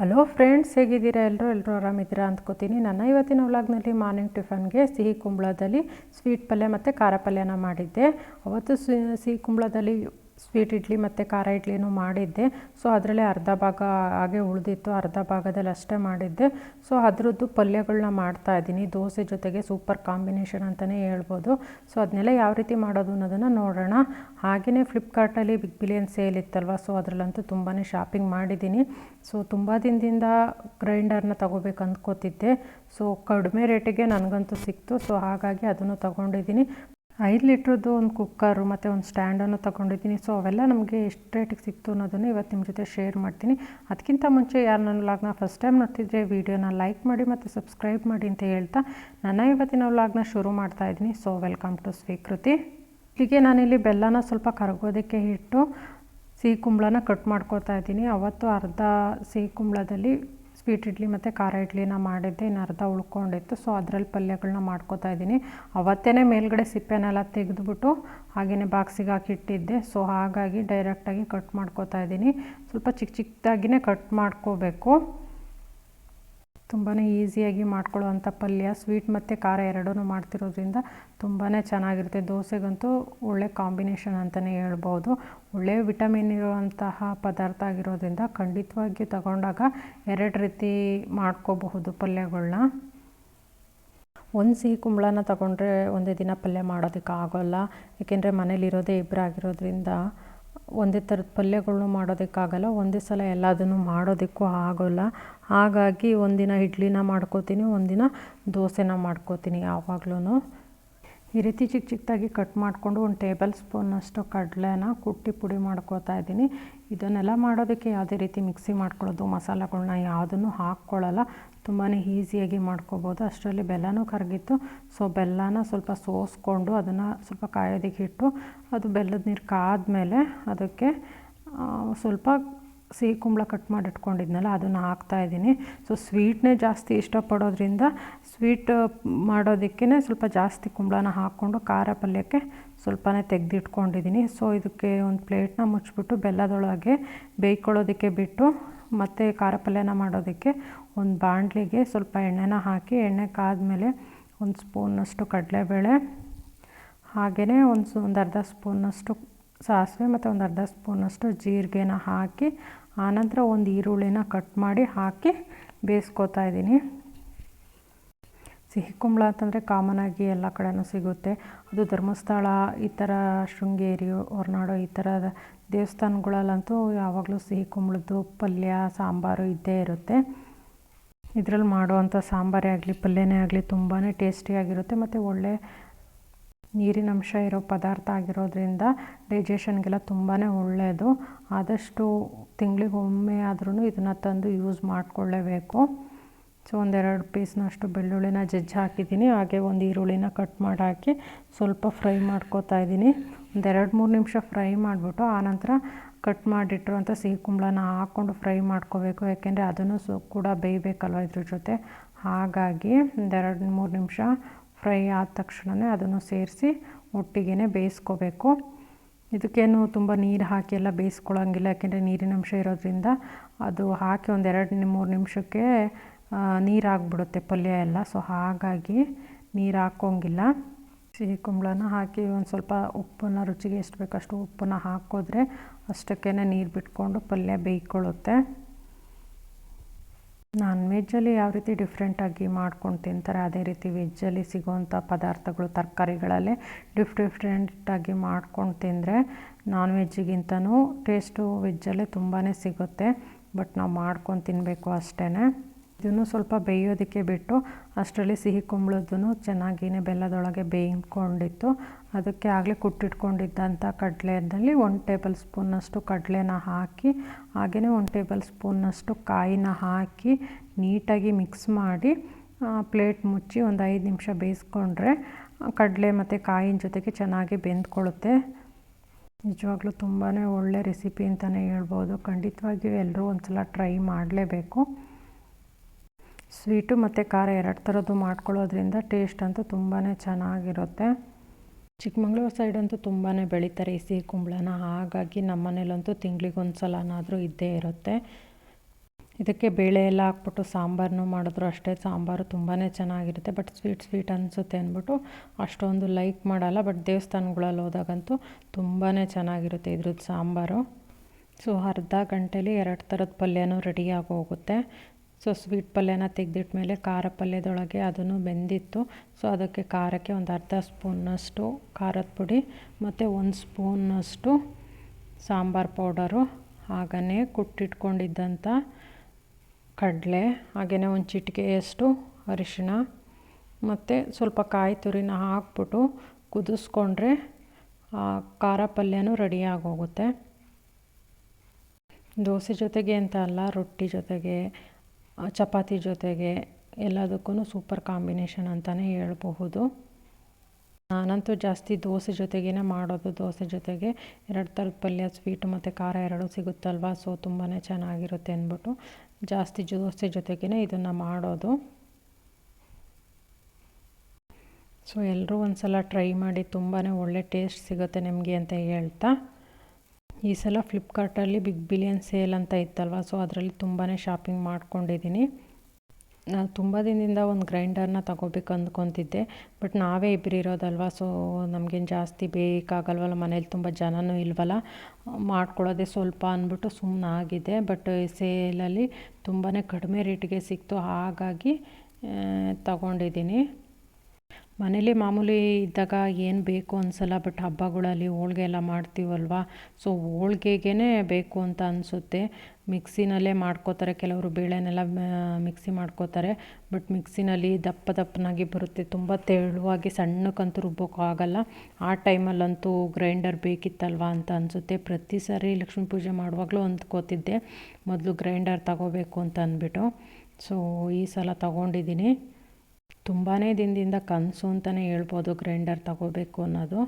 Hello friends ಹೇಗಿದ್ದೀರಾ? ಎಲ್ಲರೂ ಎಲ್ಲರೂ ಆರಾಮಿದ್ದೀರಾ ಅಂದ್ಕೋತೀನಿ. ನನ್ನ ಇವತ್ತಿನ ಉಳಾಗ್ನಲ್ಲಿ ಮಾರ್ನಿಂಗ್ ಟಿಫನ್ಗೆ ಸಿಹಿ ಕುಂಬಳದಲ್ಲಿ ಸ್ವೀಟ್ ಪಲ್ಯ ಮತ್ತು ಖಾರ ಪಲ್ಯನ ಮಾಡಿದ್ದೆ. ಅವತ್ತು ಸಿಹಿ ಕುಂಬಳದಲ್ಲಿ ಸ್ವೀಟ್ ಇಡ್ಲಿ ಮತ್ತು ಖಾರ ಇಡ್ಲಿನೂ ಮಾಡಿದ್ದೆ. ಸೊ ಅದರಲ್ಲೇ ಅರ್ಧ ಭಾಗ ಹಾಗೆ ಉಳಿದಿತ್ತು. ಅರ್ಧ ಭಾಗದಲ್ಲಿ ಅಷ್ಟೇ ಮಾಡಿದ್ದೆ. ಸೊ ಅದರದ್ದು ಪಲ್ಯಗಳನ್ನ ಮಾಡ್ತಾ ಇದ್ದೀನಿ. ದೋಸೆ ಜೊತೆಗೆ ಸೂಪರ್ ಕಾಂಬಿನೇಷನ್ ಅಂತಲೇ ಹೇಳ್ಬೋದು. ಸೊ ಅದನ್ನೆಲ್ಲ ಯಾವ ರೀತಿ ಮಾಡೋದು ಅನ್ನೋದನ್ನು ನೋಡೋಣ. ಹಾಗೆಯೇ ಫ್ಲಿಪ್ಕಾರ್ಟಲ್ಲಿ ಬಿಗ್ ಬಿಲಿಯನ್ ಸೇಲ್ ಇತ್ತಲ್ವ? ಸೊ ಅದರಲ್ಲಂತೂ ತುಂಬಾ ಶಾಪಿಂಗ್ ಮಾಡಿದ್ದೀನಿ. ಸೊ ತುಂಬ ದಿನದಿಂದ ಗ್ರೈಂಡರ್ನ ತೊಗೋಬೇಕು ಅಂದ್ಕೋತಿದ್ದೆ. ಸೊ ಕಡಿಮೆ ರೇಟಿಗೆ ನನಗಂತೂ ಸಿಕ್ತು. ಸೊ ಹಾಗಾಗಿ ಅದನ್ನು ತೊಗೊಂಡಿದ್ದೀನಿ. ಐದು ಲೀಟ್ರದ್ದು ಒಂದು ಕುಕ್ಕರು ಮತ್ತು ಒಂದು ಸ್ಟ್ಯಾಂಡನ್ನು ತೊಗೊಂಡಿದ್ದೀನಿ. ಸೊ, ಅವೆಲ್ಲ ನಮಗೆ ಎಷ್ಟು ರೇಟಿಗೆ ಸಿಕ್ತು ಅನ್ನೋದನ್ನು ಇವತ್ತು ನಿಮ್ಮ ಜೊತೆ ಶೇರ್ ಮಾಡ್ತೀನಿ. ಅದಕ್ಕಿಂತ ಮುಂಚೆ ಯಾರು ನನ್ನ ವ್ಲಾಗ್ನ ಫಸ್ಟ್ ಟೈಮ್ ನೋಡ್ತಿದ್ರೆ ವೀಡಿಯೋನ ಲೈಕ್ ಮಾಡಿ ಮತ್ತು ಸಬ್ಸ್ಕ್ರೈಬ್ ಮಾಡಿ ಅಂತ ಹೇಳ್ತಾ, ನನ್ನ ಇವತ್ತಿನ ವ್ಲಾಗ್ನ ಶುರು ಮಾಡ್ತಾ ಇದ್ದೀನಿ. ಸೊ ವೆಲ್ಕಮ್ ಟು ಸ್ವೀಕೃತಿ ಹೀಗೆ ನಾನಿಲ್ಲಿ ಬೆಲ್ಲನ ಸ್ವಲ್ಪ ಕರಗೋದಕ್ಕೆ ಇಟ್ಟು, ಸಿಹಿ ಕುಂಬಳನ ಕಟ್ ಮಾಡ್ಕೊತಾ ಇದ್ದೀನಿ. ಅವತ್ತು ಅರ್ಧ ಸಿಹಿ ಕುಂಬಳದಲ್ಲಿ ಸ್ವೀಟ್ ಇಡ್ಲಿ ಮತ್ತು ಖಾರ ಇಡ್ಲಿನ ಮಾಡಿದ್ದೆ, ಇನ್ನು ಅರ್ಧ ಉಳ್ಕೊಂಡಿತ್ತು. ಸೊ ಅದರಲ್ಲಿ ಪಲ್ಯಗಳನ್ನ ಮಾಡ್ಕೋತಾ ಇದ್ದೀನಿ. ಅವತ್ತೇ ಮೇಲ್ಗಡೆ ಸಿಪ್ಪೆನೆಲ್ಲ ತೆಗೆದುಬಿಟ್ಟು ಹಾಗೆಯೇ ಬಾಕ್ಸಿಗೆ ಹಾಕಿಟ್ಟಿದ್ದೆ ಸೊ ಹಾಗಾಗಿ ಡೈರೆಕ್ಟಾಗಿ ಕಟ್ ಮಾಡ್ಕೋತಾ ಇದ್ದೀನಿ. ಸ್ವಲ್ಪ ಚಿಕ್ಕ ಚಿಕ್ಕದಾಗಿಯೇ ಕಟ್ ಮಾಡ್ಕೋಬೇಕು. ತುಂಬಾ ಈಸಿಯಾಗಿ ಮಾಡ್ಕೊಳ್ಳುವಂಥ ಪಲ್ಯ, ಸ್ವೀಟ್ ಮತ್ತು ಖಾರ ಎರಡೂ ಮಾಡ್ತಿರೋದ್ರಿಂದ ತುಂಬಾ ಚೆನ್ನಾಗಿರುತ್ತೆ. ದೋಸೆಗಂತೂ ಒಳ್ಳೆ ಕಾಂಬಿನೇಷನ್ ಅಂತಲೇ ಹೇಳ್ಬೋದು. ಒಳ್ಳೆ ವಿಟಮಿನ್ ಇರುವಂತಹ ಪದಾರ್ಥ ಆಗಿರೋದ್ರಿಂದ ಖಂಡಿತವಾಗಿಯೂ ತಗೊಂಡಾಗ ಎರಡು ರೀತಿ ಮಾಡ್ಕೋಬಹುದು ಪಲ್ಯಗಳನ್ನ ಒಂದು ಸಿಹಿ ಕುಂಬಳನ ತಗೊಂಡ್ರೆ ಒಂದೇ ದಿನ ಪಲ್ಯ ಮಾಡೋದಕ್ಕೆ ಆಗೋಲ್ಲ. ಏಕೆಂದರೆ ಮನೇಲಿರೋದೇ ಇಬ್ಬರು ಆಗಿರೋದ್ರಿಂದ ಒಂದೇ ಥರದ ಪಲ್ಯಗಳ್ನು ಮಾಡೋದಕ್ಕಾಗಲ್ಲ, ಒಂದೇ ಸಲ ಎಲ್ಲದನ್ನು ಮಾಡೋದಕ್ಕೂ ಆಗೋಲ್ಲ. ಹಾಗಾಗಿ ಒಂದಿನ ಇಡ್ಲಿನ ಮಾಡ್ಕೋತೀನಿ, ಒಂದಿನ ದೋಸೆನ ಮಾಡ್ಕೋತೀನಿ ಯಾವಾಗ್ಲೂ ಈ ರೀತಿ ಚಿಕ್ಕ ಚಿಕ್ಕದಾಗಿ ಕಟ್ ಮಾಡಿಕೊಂಡು ಒಂದು ಟೇಬಲ್ ಸ್ಪೂನಷ್ಟು ಕಡಲೆನ ಕುಟ್ಟಿ ಪುಡಿ ಮಾಡ್ಕೋತಾ ಇದ್ದೀನಿ. ಇದನ್ನೆಲ್ಲ ಮಾಡೋದಕ್ಕೆ ಯಾವುದೇ ರೀತಿ ಮಿಕ್ಸಿ ಮಾಡ್ಕೊಳ್ಳೋದು, ಮಸಾಲೆಗಳ್ನ ಯಾವುದನ್ನು ಹಾಕ್ಕೊಳ್ಳಲ್ಲ. ತುಂಬಾ ಈಸಿಯಾಗಿ ಮಾಡ್ಕೋಬೋದು. ಅಷ್ಟರಲ್ಲಿ ಬೆಲ್ಲನೂ ಕರಗಿತ್ತು ಸೊ, ಬೆಲ್ಲನ ಸ್ವಲ್ಪ ಸೋಸ್ಕೊಂಡು ಅದನ್ನು ಸ್ವಲ್ಪ ಕಾಯೋದಕ್ಕೆ ಇಟ್ಟು, ಅದು ಬೆಲ್ಲದ ನೀರು ಕಾದ್ಮೇಲೆ ಅದಕ್ಕೆ ಸ್ವಲ್ಪ ಸಿಹಿ ಕುಂಬಳ ಕಟ್ ಮಾಡಿಟ್ಕೊಂಡಿದ್ನಲ್ಲ ಅದನ್ನು ಹಾಕ್ತಾ ಇದ್ದೀನಿ. ಸೊ ಸ್ವೀಟ್ನೇ ಜಾಸ್ತಿ ಇಷ್ಟಪಡೋದ್ರಿಂದ ಸ್ವೀಟ್ ಮಾಡೋದಕ್ಕೇ ಸ್ವಲ್ಪ ಜಾಸ್ತಿ ಕುಂಬಳನ ಹಾಕ್ಕೊಂಡು ಖಾರ ಪಲ್ಯಕ್ಕೆ ಸ್ವಲ್ಪನೇ ತೆಗೆದಿಟ್ಕೊಂಡಿದ್ದೀನಿ. ಸೊ ಇದಕ್ಕೆ ಒಂದು ಪ್ಲೇಟ್ನ ಮುಚ್ಚಿಬಿಟ್ಟು ಬೆಲ್ಲದೊಳಗೆ ಬೇಯ್ಕೊಳ್ಳೋದಕ್ಕೆ ಬಿಟ್ಟು ಮತ್ತು ಖಾರ ಪಲ್ಯನ ಮಾಡೋದಕ್ಕೆ ಒಂದು ಬಾಣಲಿಗೆ ಸ್ವಲ್ಪ ಎಣ್ಣೆನ ಹಾಕಿ, ಎಣ್ಣೆ ಕಾದಮೇಲೆ ಒಂದು ಸ್ಪೂನಷ್ಟು ಕಡಲೆಬೇಳೆ ಹಾಗೆಯೇ ಒಂದು ಒಂದು ಅರ್ಧ ಸ್ಪೂನಷ್ಟು ಸಾಸಿವೆ ಮತ್ತು ಒಂದು ಅರ್ಧ ಸ್ಪೂನಷ್ಟು ಜೀರಿಗೆನ ಹಾಕಿ ಆನಂತರ ಒಂದು ಈರುಳ್ಳಿನ ಕಟ್ ಮಾಡಿ ಹಾಕಿ ಬೇಯಿಸ್ಕೊತಾ ಇದ್ದೀನಿ. ಸಿಹಿ ಕುಂಬಳ ಅಂತಂದರೆ ಕಾಮನಾಗಿ ಎಲ್ಲ ಕಡೆನೂ ಸಿಗುತ್ತೆ. ಅದು ಧರ್ಮಸ್ಥಳ, ಈ ಥರ ಶೃಂಗೇರಿ, ಹೊರನಾಡು, ಈ ಥರದ ದೇವಸ್ಥಾನಗಳಲ್ಲಂತೂ ಯಾವಾಗಲೂ ಸಿಹಿ ಕುಂಬಳದ್ದು ಪಲ್ಯ, ಸಾಂಬಾರು ಇದ್ದೇ ಇರುತ್ತೆ. ಇದರಲ್ಲಿ ಮಾಡುವಂಥ ಸಾಂಬಾರೇ ಆಗಲಿ, ಪಲ್ಯನೇ ಆಗಲಿ ತುಂಬಾ ಟೇಸ್ಟಿಯಾಗಿರುತ್ತೆ ಮತ್ತು ಒಳ್ಳೆ ನೀರಿನಂಶ ಇರೋ ಪದಾರ್ಥ ಆಗಿರೋದ್ರಿಂದ ಡೈಜೆಷನ್ಗೆಲ್ಲ ತುಂಬಾ ಒಳ್ಳೆಯದು ಆದಷ್ಟು ತಿಂಗಳಿಗೆ ಒಮ್ಮೆ ಆದ್ರೂ ಇದನ್ನು ತಂದು ಯೂಸ್ ಮಾಡಿಕೊಳ್ಳೇಬೇಕು. ಸೊ ಒಂದೆರಡು ಪೀಸ್ನಷ್ಟು ಬೆಳ್ಳುಳ್ಳಿನ ಜಜ್ಜಿ ಹಾಕಿದ್ದೀನಿ. ಹಾಗೆ ಒಂದು ಈರುಳ್ಳಿನ ಕಟ್ ಮಾಡಿ ಹಾಕಿ ಸ್ವಲ್ಪ ಫ್ರೈ ಮಾಡ್ಕೋತಾ ಇದ್ದೀನಿ. ಒಂದೆರಡು ಮೂರು ನಿಮಿಷ ಫ್ರೈ ಮಾಡಿಬಿಟ್ಟು ಆನಂತರ ಕಟ್ ಮಾಡಿಟ್ಟಿರುವಂಥ ಸಿಹಿ ಕುಂಬಳನ ಹಾಕ್ಕೊಂಡು ಫ್ರೈ ಮಾಡ್ಕೋಬೇಕು. ಯಾಕೆಂದರೆ ಅದನ್ನು ಸೊ, ಕೂಡ ಬೇಯಬೇಕಲ್ವ ಇದ್ರ ಜೊತೆ. ಹಾಗಾಗಿ ಒಂದೆರಡು ಮೂರು ನಿಮಿಷ ಫ್ರೈ ಆದ ತಕ್ಷಣವೇ ಅದನ್ನು ಸೇರಿಸಿ ಒಟ್ಟಿಗೆ ಬೇಯಿಸ್ಕೋಬೇಕು. ಇದಕ್ಕೇನು ತುಂಬ ನೀರು ಹಾಕಿ ಎಲ್ಲ ಬೇಯಿಸ್ಕೊಳ್ಳೋಂಗಿಲ್ಲ, ಯಾಕೆಂದರೆ ನೀರಿನ ಅಂಶ ಇರೋದ್ರಿಂದ ಅದು ಹಾಕಿ ಒಂದೆರಡು ಮೂರು ನಿಮಿಷಕ್ಕೆ ನೀರು ಆಗಿಬಿಡುತ್ತೆ ಪಲ್ಯ ಎಲ್ಲ. ಸೊ, ಹಾಗಾಗಿ ನೀರು ಹಾಕೋಂಗಿಲ್ಲ. ಸಿಹಿ ಕುಂಬಳನ ಹಾಕಿ ಒಂದು ಸ್ವಲ್ಪ ಉಪ್ಪನ್ನು, ರುಚಿಗೆ ಎಷ್ಟು ಬೇಕಷ್ಟು ಉಪ್ಪನ್ನು ಹಾಕಿದ್ರೆ ಅಷ್ಟಕ್ಕೇ ನೀರು ಬಿಟ್ಕೊಂಡು ಪಲ್ಯ ಬೇಯ್ಕೊಳ್ಳುತ್ತೆ. ನಾನ್ ವೆಜ್ಜಲ್ಲಿ ಯಾವ ರೀತಿ ಡಿಫ್ರೆಂಟಾಗಿ ಮಾಡ್ಕೊಂಡು ತಿಂತಾರೆ, ಅದೇ ರೀತಿ ವೆಜ್ಜಲ್ಲಿ ಸಿಗೋವಂಥ ಪದಾರ್ಥಗಳು ತರಕಾರಿಗಳಲ್ಲೇ ಡಿಫ್ ಡಿಫ್ರೆಂಟಾಗಿ ಮಾಡ್ಕೊಂಡು ತಿಂದರೆ ನಾನ್ ವೆಜ್ಜಿಗಿಂತನೂ ಟೇಸ್ಟು ವೆಜ್ಜಲ್ಲೇ ತುಂಬಾ ಸಿಗುತ್ತೆ. ಬಟ್ ನಾವು ಮಾಡ್ಕೊಂಡು ತಿನ್ನಬೇಕು ಅಷ್ಟೇ ಇದನ್ನು ಸ್ವಲ್ಪ ಬೇಯೋದಕ್ಕೆ ಬಿಟ್ಟು ಅಷ್ಟರಲ್ಲಿ ಸಿಹಿ ಕುಂಬಳದ್ದು ಚೆನ್ನಾಗಿನೇ ಬೆಲ್ಲದೊಳಗೆ ಬೇಯ್ಕೊಂಡಿತ್ತು ಅದಕ್ಕೆ ಆಗಲೇ ಕುಟ್ಟಿಟ್ಕೊಂಡಿದ್ದಂಥ ಕಡಲೆದಲ್ಲಿ ಒಂದು ಟೇಬಲ್ ಸ್ಪೂನಷ್ಟು ಕಡಲೆನ ಹಾಕಿ ಹಾಗೆಯೇ ಒಂದು ಟೇಬಲ್ ಸ್ಪೂನಷ್ಟು ಕಾಯಿನ ಹಾಕಿ ನೀಟಾಗಿ ಮಿಕ್ಸ್ ಮಾಡಿ ಪ್ಲೇಟ್ ಮುಚ್ಚಿ ಒಂದು ಐದು ನಿಮಿಷ ಬೇಯಿಸ್ಕೊಂಡ್ರೆ ಕಡಲೆ ಮತ್ತು ಕಾಯಿನ ಜೊತೆಗೆ ಚೆನ್ನಾಗಿ ಬೆಂದ್ಕೊಳ್ಳುತ್ತೆ. ನಿಜವಾಗ್ಲೂ ತುಂಬಾ ಒಳ್ಳೆ ರೆಸಿಪಿ ಅಂತಲೇ ಹೇಳ್ಬೋದು. ಖಂಡಿತವಾಗಿಯೂ ಎಲ್ಲರೂ ಒಂದು ಸಲ ಟ್ರೈ ಮಾಡಲೇಬೇಕು. ಸ್ವೀಟು ಮತ್ತು ಖಾರ ಎರಡು ಥರದ್ದು ಮಾಡ್ಕೊಳ್ಳೋದ್ರಿಂದ ಟೇಸ್ಟ್ ಅಂತೂ ತುಂಬಾ ಚೆನ್ನಾಗಿರುತ್ತೆ. ಚಿಕ್ಕಮಂಗ್ಳೂರು ಸೈಡಂತೂ ತುಂಬಾ ಬೆಳೀತಾರೆ ಈ ಸಿಹಿ ಕುಂಬಳನ. ಹಾಗಾಗಿ ನಮ್ಮ ಮನೇಲಂತೂ ತಿಂಗ್ಳಿಗೆ ಒಂದು ಸಲನಾದರೂ ಇದ್ದೇ ಇರುತ್ತೆ. ಇದಕ್ಕೆ ಬೇಳೆ ಎಲ್ಲ ಹಾಕ್ಬಿಟ್ಟು ಸಾಂಬಾರನ್ನು ಮಾಡಿದ್ರು ಅಷ್ಟೇ. ಸಾಂಬಾರು ತುಂಬಾ ಚೆನ್ನಾಗಿರುತ್ತೆ. ಬಟ್ ಸ್ವೀಟ್ ಸ್ವೀಟ್ ಅನಿಸುತ್ತೆ ಅಂದ್ಬಿಟ್ಟು ಅಷ್ಟೊಂದು ಲೈಕ್ ಮಾಡಲ್ಲ. ಬಟ್ ದೇವಸ್ಥಾನಗಳಲ್ಲಿ ಹೋದಾಗಂತೂ ತುಂಬಾ ಚೆನ್ನಾಗಿರುತ್ತೆ ಇದ್ರದ್ದು ಸಾಂಬಾರು. ಸೊ ಅರ್ಧ ಗಂಟೇಲಿ ಎರಡು ಥರದ ಪಲ್ಯನೂ ರೆಡಿಯಾಗಿ ಹೋಗುತ್ತೆ ಸೊ ಸ್ವೀಟ್ ಪಲ್ಯನ ತೆಗೆದಿಟ್ಮೇಲೆ ಖಾರ ಪಲ್ಯದೊಳಗೆ ಅದನ್ನು ಬೆಂದಿತ್ತು. ಸೊ ಅದಕ್ಕೆ ಖಾರಕ್ಕೆ ಒಂದು ಅರ್ಧ ಸ್ಪೂನ್ನಷ್ಟು ಖಾರದ ಪುಡಿ ಮತ್ತು ಒಂದು ಸ್ಪೂನ್ನಷ್ಟು ಸಾಂಬಾರು ಪೌಡರು ಹಾಗೆಯೇ ಕುಟ್ಟಿಟ್ಕೊಂಡಿದ್ದಂಥ ಕಡಲೆ ಹಾಗೆಯೇ ಒಂದು ಚಿಟಿಕೆಯಷ್ಟು ಅರಿಶಿಣ ಮತ್ತು ಸ್ವಲ್ಪ ಕಾಯಿ ತುರಿನ ಹಾಕ್ಬಿಟ್ಟು ಕುದಿಸ್ಕೊಂಡ್ರೆ ಖಾರ ಪಲ್ಯನೂ ರೆಡಿಯಾಗೋಗುತ್ತೆ ದೋಸೆ ಜೊತೆಗೆ ಅಂತ ಅಲ್ಲ, ರೊಟ್ಟಿ ಜೊತೆಗೆ ಚಪಾತಿ ಜೊತೆಗೆ ಎಲ್ಲದಕ್ಕೂ ಸೂಪರ್ ಕಾಂಬಿನೇಷನ್ ಅಂತಲೇ ಹೇಳಬಹುದು. ನಾನಂತೂ ಜಾಸ್ತಿ ದೋಸೆ ಜೊತೆಗೇ ಮಾಡೋದು. ದೋಸೆ ಜೊತೆಗೆ ಎರಡು ಥರದ ಪಲ್ಯ ಸ್ವೀಟು ಮತ್ತು ಖಾರ ಎರಡೂ ಸಿಗುತ್ತಲ್ವ? ಸೊ ತುಂಬಾ ಚೆನ್ನಾಗಿರುತ್ತೆ ಅಂದ್ಬಿಟ್ಟು ಜಾಸ್ತಿ ದೋಸೆ ಜೊತೆಗೇ ಇದನ್ನು ಮಾಡೋದು. ಸೊ ಎಲ್ಲರೂ ಒಂದು ಸಲ ಟ್ರೈ ಮಾಡಿ ತುಂಬಾ ಒಳ್ಳೆ ಟೇಸ್ಟ್ ಸಿಗುತ್ತೆ ನಿಮಗೆ ಅಂತ ಹೇಳ್ತಾ ಈ ಸಲ ಫ್ಲಿಪ್ಕಾರ್ಟಲ್ಲಿ ಬಿಗ್ ಬಿಲಿಯನ್ ಸೇಲ್ ಅಂತ ಇತ್ತಲ್ವ? ಸೊ ಅದರಲ್ಲಿ ತುಂಬಾ ಶಾಪಿಂಗ್ ಮಾಡ್ಕೊಂಡಿದ್ದೀನಿ. ನಾನು ತುಂಬ ದಿನದಿಂದ ಒಂದು ಗ್ರೈಂಡರ್ನ ತಗೋಬೇಕು ಅಂದ್ಕೊತಿದ್ದೆ. ಬಟ್ ನಾವೇ ಇಬ್ಬರು ಇರೋದಲ್ವ? ಸೊ ನಮಗೇನು ಜಾಸ್ತಿ ಬೇಕಾಗಲ್ವಲ್ಲ? ಮನೇಲಿ ತುಂಬ ಜನನೂ ಇಲ್ವಲ್ಲ? ಮಾಡ್ಕೊಳ್ಳೋದೇ ಸ್ವಲ್ಪ ಅಂದ್ಬಿಟ್ಟು ಸುಮ್ಮನೆ ಆಗಿದೆ. ಬಟ್ ಸೇಲಲ್ಲಿ ತುಂಬಾ ಕಡಿಮೆ ರೇಟಿಗೆ ಸಿಕ್ತು. ಹಾಗಾಗಿ ತಗೊಂಡಿದ್ದೀನಿ. ಮನೇಲಿ ಮಾಮೂಲಿ ಇದ್ದಾಗ ಏನು ಬೇಕು ಅನಿಸಲ್ಲ ಬಟ್ ಹಬ್ಬಗಳಲ್ಲಿ ಹೋಳ್ಗೆ ಎಲ್ಲ ಮಾಡ್ತೀವಲ್ವ? ಸೊ ಹೋಳ್ಗೆಗೇ ಬೇಕು ಅಂತ ಅನಿಸುತ್ತೆ. ಮಿಕ್ಸಿನಲ್ಲೇ ಮಾಡ್ಕೋತಾರೆ, ಕೆಲವರು ಬೇಳೆನೆಲ್ಲ ಮಿಕ್ಸಿ ಮಾಡ್ಕೋತಾರೆ. ಬಟ್ ಮಿಕ್ಸಿನಲ್ಲಿ ದಪ್ಪ ದಪ್ಪನಾಗಿ ಬರುತ್ತೆ. ತುಂಬ ತೆಳುವಾಗಿ ಸಣ್ಣಕ್ಕಂತೂ ರುಬ್ಬೋಕ್ಕೂ ಆಗಲ್ಲ. ಆ ಟೈಮಲ್ಲಂತೂ ಗ್ರೈಂಡರ್ ಬೇಕಿತ್ತಲ್ವ ಅಂತ ಅನಿಸುತ್ತೆ. ಪ್ರತಿ ಸಾರಿ ಲಕ್ಷ್ಮೀ ಪೂಜೆ ಮಾಡುವಾಗಲೂ ಅಂದ್ಕೋತಿದ್ದೆ ಮೊದಲು ಗ್ರೈಂಡರ್ ತಗೋಬೇಕು ಅಂತ ಅಂದ್ಬಿಟ್ಟು. ಸೊ ಈ ಸಲ ತಗೊಂಡಿದ್ದೀನಿ. ತುಂಬಾ ದಿನದಿಂದ ಕನಸು ಅಂತಲೇ ಹೇಳ್ಬೋದು ಗ್ರೈಂಡರ್ ತಗೋಬೇಕು ಅನ್ನೋದು.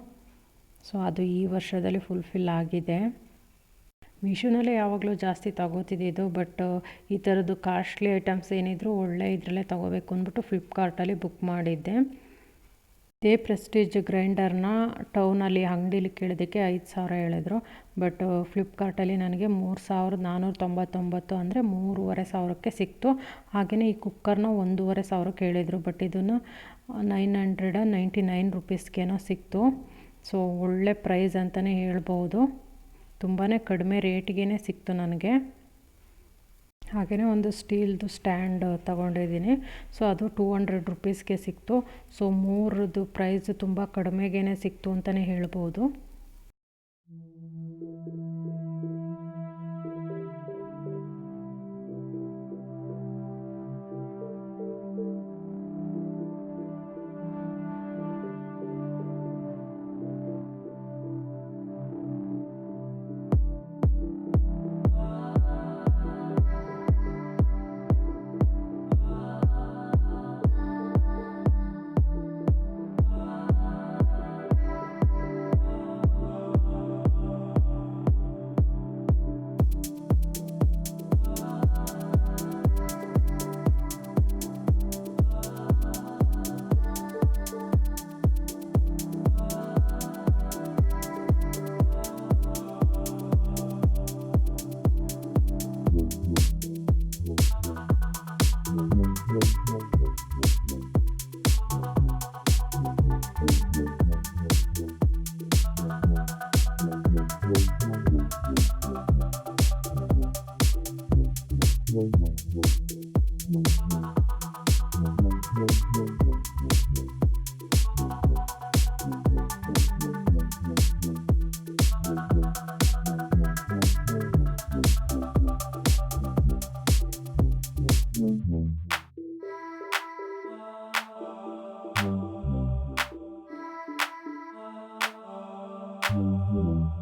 ಸೊ ಅದು ಈ ವರ್ಷದಲ್ಲಿ ಫುಲ್ಫಿಲ್ ಆಗಿದೆ. ಮೀಶೋನಲ್ಲೇ ಯಾವಾಗಲೂ ಜಾಸ್ತಿ ತಗೋತಿದ್ದಿದ್ದು ಬಟ್ ಈ ಥರದ್ದು ಕಾಸ್ಟ್ಲಿ ಐಟಮ್ಸ್ ಏನಿದ್ರು ಒಳ್ಳೆ ಇದರಲ್ಲೇ ತಗೋಬೇಕು ಅಂದ್ಬಿಟ್ಟು ಫ್ಲಿಪ್ಕಾರ್ಟಲ್ಲಿ ಬುಕ್ ಮಾಡಿದ್ದೆ. ಇದೇ ಪ್ರೆಸ್ಟೀಜ್ ಗ್ರೈಂಡರ್ನ ಟೌನಲ್ಲಿ ಅಂಗಡೀಲಿ ಕೇಳಿದ್ದಕ್ಕೆ ಐದು ಸಾವಿರ ಹೇಳಿದ್ರು. ಬಟ್ ಫ್ಲಿಪ್ಕಾರ್ಟಲ್ಲಿ ನನಗೆ ಮೂರು ಸಾವಿರದ ನಾನ್ನೂರ ತೊಂಬತ್ತೊಂಬತ್ತು ಅಂದರೆ ಮೂರುವರೆ ಸಾವಿರಕ್ಕೆ ಸಿಕ್ತು. ಹಾಗೆಯೇ ಈ ಕುಕ್ಕರ್ನ ಒಂದೂವರೆ ಸಾವಿರಕ್ಕೆ ಹೇಳಿದರು ಬಟ್ ಇದನ್ನು ನೈನ್ ಹಂಡ್ರೆಡ್ ನೈಂಟಿ ನೈನ್ ರುಪೀಸ್ಗೇನೋ ಸಿಕ್ತು. ಸೊ ಒಳ್ಳೆ ಪ್ರೈಸ್ ಅಂತಲೇ ಹೇಳ್ಬೋದು. ತುಂಬಾ ಕಡಿಮೆ ರೇಟ್ಗೇ ಸಿಕ್ತು ನನಗೆ. ಹಾಗೆಯೇ ಒಂದು ಸ್ಟೀಲ್ದು ಸ್ಟ್ಯಾಂಡ್ ತಗೊಂಡಿದ್ದೀನಿ. ಸೊ, ಅದು ಟೂ ಹಂಡ್ರೆಡ್ ರುಪೀಸ್ಗೆ ಸಿಕ್ತು. ಸೊ ಮೂರದ್ದು ಪ್ರೈಸ್ ತುಂಬ ಕಡಿಮೆಗೇ ಸಿಕ್ತು ಅಂತಲೇ ಹೇಳ್ಬೋದು. Mm-hmm.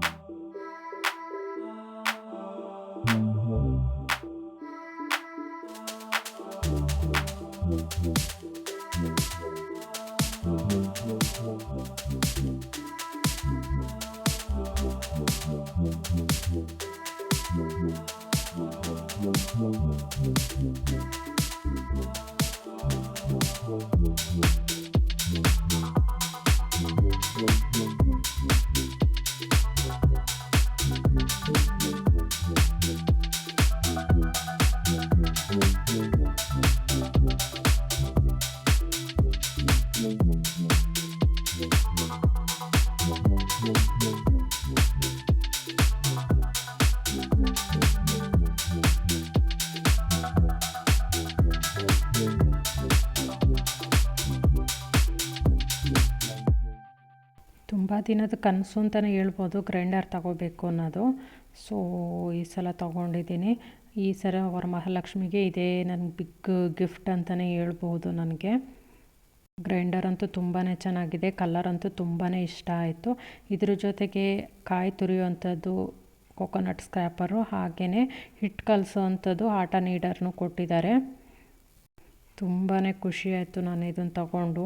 ದಿನದ ಕನಸು ಅಂತಲೇ ಹೇಳ್ಬೋದು, ಗ್ರೈಂಡರ್ ತಗೋಬೇಕು ಅನ್ನೋದು. ಸೊ ಈ ಸಲ ತೊಗೊಂಡಿದ್ದೀನಿ. ಈ ಸಲ ವರಮಹಾಲಕ್ಷ್ಮಿಗೆ ಇದೇ ನನ್ನ ಬಿಗ್ ಗಿಫ್ಟ್ ಅಂತಲೇ ಹೇಳ್ಬೋದು ನನಗೆ. ಗ್ರೈಂಡರ್ ಅಂತೂ ತುಂಬಾ ಚೆನ್ನಾಗಿದೆ ಕಲರ್ ಅಂತೂ ತುಂಬಾ ಇಷ್ಟ ಆಯಿತು. ಇದ್ರ ಜೊತೆಗೆ ಕಾಯಿ ತುರಿಯುವಂಥದ್ದು ಕೊಕೊನಟ್ ಸ್ಕ್ರ್ಯಾಪರು ಹಾಗೆಯೇ ಹಿಟ್ಟು ಕಲಸೋ ಅಂಥದ್ದು ಆಟ ನೀಡರ್ನು ಕೊಟ್ಟಿದ್ದಾರೆ. ತುಂಬಾ ಖುಷಿ ಆಯಿತು ನಾನು ಇದನ್ನು ತಗೊಂಡು.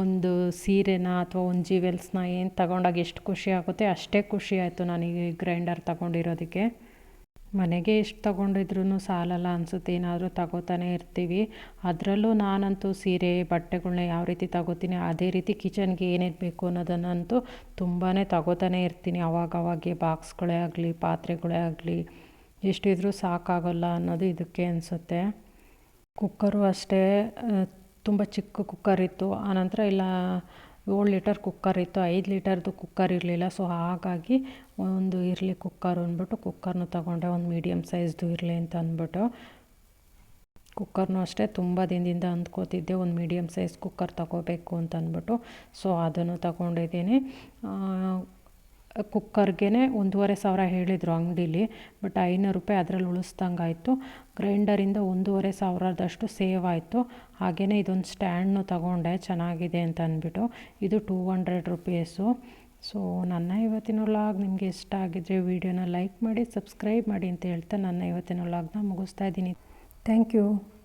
ಒಂದು ಸೀರೆನ ಅಥವಾ ಒಂದು ಜೀವೆಲ್ಸ್ನ ಏನು ತಗೊಂಡಾಗ ಎಷ್ಟು ಖುಷಿ ಆಗುತ್ತೆ ಅಷ್ಟೇ ಖುಷಿ ಆಯಿತು ನನಗೆ ಗ್ರೈಂಡರ್ ತಗೊಂಡಿರೋದಕ್ಕೆ. ಮನೆಗೆ ಎಷ್ಟು ತಗೊಂಡಿದ್ರೂ ಸಾಲಲ್ಲ ಅನಿಸುತ್ತೆ, ಏನಾದರೂ ತಗೋತಾನೆ ಇರ್ತೀವಿ. ಅದರಲ್ಲೂ ನಾನಂತೂ ಸೀರೆ ಬಟ್ಟೆಗಳನ್ನ ಯಾವ ರೀತಿ ತಗೋತೀನಿ, ಅದೇ ರೀತಿ ಕಿಚನ್ಗೆ ಏನೇನು ಬೇಕು ಅನ್ನೋದನ್ನಂತೂ ತುಂಬಾ ತಗೋತಾನೆ ಇರ್ತೀನಿ. ಅವಾಗವಾಗೆ ಬಾಕ್ಸ್ಗಳೇ ಆಗಲಿ, ಪಾತ್ರೆಗಳೇ ಆಗಲಿ, ಎಷ್ಟಿದ್ರೂ ಸಾಕಾಗೋಲ್ಲ ಅನ್ನೋದು ಇದಕ್ಕೆ ಅನಿಸುತ್ತೆ. ಕುಕ್ಕರು ಅಷ್ಟೇ ತುಂಬ ಚಿಕ್ಕ ಕುಕ್ಕರ್ ಇತ್ತು. ಆನಂತರ ಇಲ್ಲ, ಏಳು ಲೀಟರ್ ಕುಕ್ಕರ್ ಇತ್ತು, ಐದು ಲೀಟರ್ದು ಕುಕ್ಕರ್ ಇರಲಿಲ್ಲ. ಸೊ ಹಾಗಾಗಿ ಒಂದು ಇರಲಿ ಕುಕ್ಕರ್ ಅಂದ್ಬಿಟ್ಟು ಕುಕ್ಕರ್ನ ತಗೊಂಡೆ. ಒಂದು ಮೀಡಿಯಮ್ ಸೈಜ್ದು ಇರಲಿ ಅಂತ ಅಂದ್ಬಿಟ್ಟು ಕುಕ್ಕರ್ನೂ ಅಷ್ಟೇ ತುಂಬ ದಿನದಿಂದ ಅಂದ್ಕೋತಿದ್ದೆ. ಒಂದು ಮೀಡಿಯಮ್ ಸೈಜ್ ಕುಕ್ಕರ್ ತಗೋಬೇಕು ಅಂತ ಅಂದ್ಬಿಟ್ಟು. ಸೊ ಅದನ್ನು ತಗೊಂಡಿದ್ದೀನಿ. ಕುಕ್ಕರ್ಗೆ ಒಂದೂವರೆ ಸಾವಿರ ಹೇಳಿದರು ಅಂಗಡೀಲಿ, ಬಟ್ ಐನೂರು ರೂಪಾಯಿ ಅದರಲ್ಲಿ ಉಳಿಸ್ದಂಗಾಯಿತು. ಗ್ರೈಂಡರಿಂದ ಒಂದೂವರೆ ಸಾವಿರದಷ್ಟು ಸೇವ್ ಆಯಿತು. ಹಾಗೆಯೇ ಇದೊಂದು ಸ್ಟ್ಯಾಂಡ್ನು ತಗೊಂಡೆ, ಚೆನ್ನಾಗಿದೆ ಅಂತ ಅಂದ್ಬಿಟ್ಟು. ಇದು ಟೂ ಹಂಡ್ರೆಡ್ ರುಪೀಸು. ಸೊ, ನನ್ನ ಇವತ್ತಿನ ವ್ಲಾಗ್ ನಿಮಗೆ ಇಷ್ಟ ಆಗಿದ್ರೆ ವಿಡಿಯೋನ ಲೈಕ್ ಮಾಡಿ, ಸಬ್ಸ್ಕ್ರೈಬ್ ಮಾಡಿ ಅಂತ ಹೇಳ್ತಾ ನನ್ನ ಇವತ್ತಿನ ಲಾಗ್ನ ಮುಗಿಸ್ತಾ ಇದ್ದೀನಿ. Thank you.